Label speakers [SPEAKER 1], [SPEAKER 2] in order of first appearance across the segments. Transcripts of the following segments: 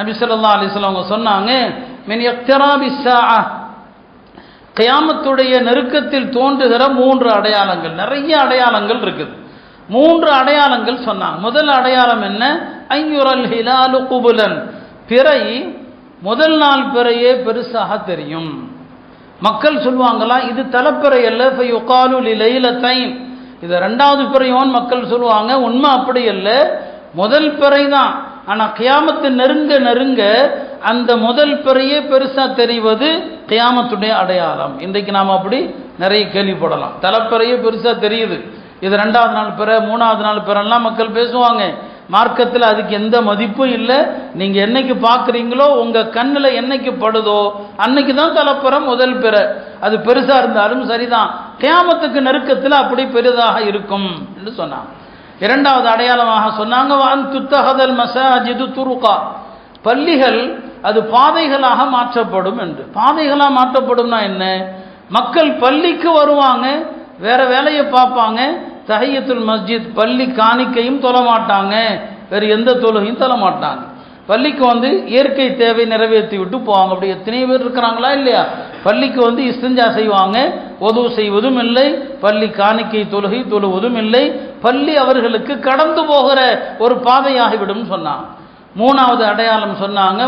[SPEAKER 1] நபி சொல்லா அலிஸ்லாம் அவங்க சொன்னாங்க மின் இக்திராபி கியாமத்துடைய நெருக்கத்தில் தோன்றுகிற மூன்று அடையாளங்கள் நிறைய அடையாளங்கள் இருக்குது. மூன்று அடையாளங்கள் சொன்னாங்க. முதல் அடையாளம் என்ன? ஐயுரல் ஹிலாலு குபுலன். பிறை முதல் நாள் பிறையே பெருசாக தெரியும். மக்கள் சொல்லுவாங்களா இது தலைப்பிறை அல்ல ஃபயுகாலு லிலைலத்தைன். இது ரெண்டாவது பிறையோன்னு மக்கள் சொல்லுவாங்க உண்மை அப்படி இல்லை முதல் பிறை தான். ஆனால் கியாமத்து நெருங்க நெருங்க அந்த முதல் பிறையே பெருசாக தெரிவது கியாமத்துடைய அடையாளம். இன்றைக்கு நாம் அப்படி நிறைய கேள்விப்படலாம். தலைப்பிறையே பெருசாக தெரியுது. இது ரெண்டாவது நாள் பிற மூணாவது நாள் பிறெல்லாம் மக்கள் பேசுவாங்க. மார்க்கத்தில் அதுக்கு எந்த மதிப்பும் இல்லை. நீங்கள் என்னைக்கு பார்க்குறீங்களோ உங்கள் கண்ணில் என்னைக்கு படுதோ அன்னைக்கு தான் தலைப்பிற முதல் பிற. அது பெருசாக இருந்தாலும் சரிதான். கியாமத்துக்கு நெருக்கத்தில் அப்படி பெரிதாக இருக்கும் என்று சொன்னாங்க. இரண்டாவது அடையாளமாக சொன்னாங்க வான் துத்தகதல் மசாஜிது துருகா. பள்ளிகள் அது பாதைகளாக மாற்றப்படும் என்று. பாதைகளாக மாற்றப்படும்னா என்ன? மக்கள் பள்ளிக்கு வருவாங்க வேற வேலையை பார்ப்பாங்க தஹியத்துல் மஸ்ஜித் பள்ளி காணிக்கையும் தொழ மாட்டாங்க வேறு எந்த தொழுகையும் தொழமாட்டாங்க பள்ளிக்கு வந்து இயற்கை தேவை நிறைவேற்றி விட்டு போவாங்க. அப்படி எத்தனை பேர் இருக்கிறாங்களா இல்லையா? பள்ளிக்கு வந்து இஸ்திஞ்சா செய்வாங்க உதவு செய்வதும் இல்லை பள்ளி காணிக்கை தொழுகை தொழுவதும் இல்லை பள்ளி அவர்களுக்கு கடந்து போகிற ஒரு பாதையாகிவிடும் சொன்னான். மூணாவது அடையாளம் சொன்னாங்க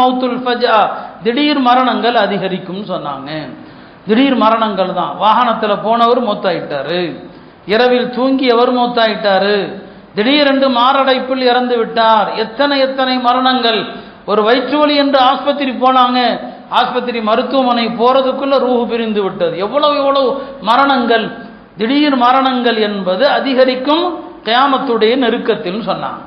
[SPEAKER 1] மௌத்துல் ஃபஜா திடீர் மரணங்கள் அதிகரிக்கும் சொன்னாங்க. திடீர் மரணங்கள் தான். வாகனத்தில் போனவர் மூத்தாயிட்டாரு. இரவில் தூங்கியவர் மூத்தாயிட்டாரு. திடீரென்று மாரடைப்பில் இறந்து விட்டார். எத்தனை எத்தனை மரணங்கள். ஒரு வயிற்றுவலி என்று ஆஸ்பத்திரி போனாங்க. ஆஸ்பத்திரி மருத்துவமனை போறதுக்குள்ள ரூஹு பிரிந்து விட்டது. எவ்வளவு எவ்வளவு மரணங்கள். திடீர் மரணங்கள் என்பது அதிகரிக்கும் கயாமத்துடைய நெருக்கத்தில் சொன்னாங்க.